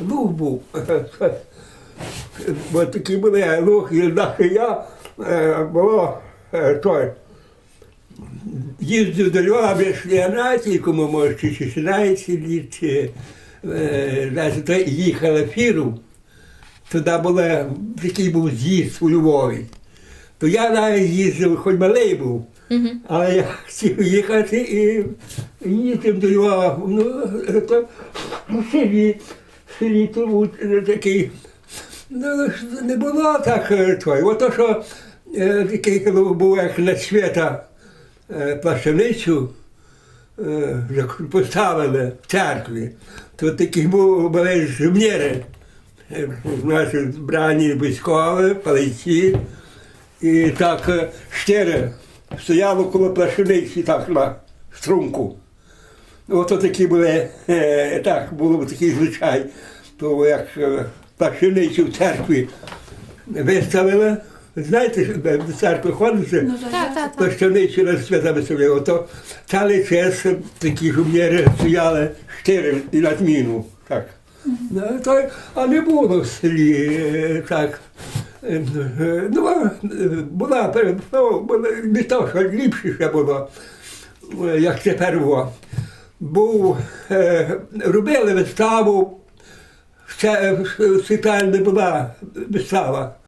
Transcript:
луг був. Бо такі були нахи я е, було е, той. Їздив до Львова, йшли на кому може, чи 16 літ, е, їхала фіру. Туди була, такий був з'їзд у Львові. То я навіть їздив, хоч малий був, але я хотів їхати і їздив до Львова. Ну, то в селі, в селі то був такий. Ну, не було так е, той. Ото що е, такий коли був як на свята е, плащаницю е, поставили в церкві, то такі були жмєри. Е, Наші збрані військові, палиці. І так е, чотири стояло коло плащаниці так на струнку. Ото такі були, е, так, було такий звичай, то як е, в церкві виставили. Знаєте, ходите? Так, так, так. Плащаницю на свята виставили. То цілий час такі жум'єри стояли чотири і на зміну. Так. Ну, а не було в селі е, так. Ну, була, ну, не то, що ліпше ще було, як тепер було. Був, е, робили виставу, ще е, світальна була вистава.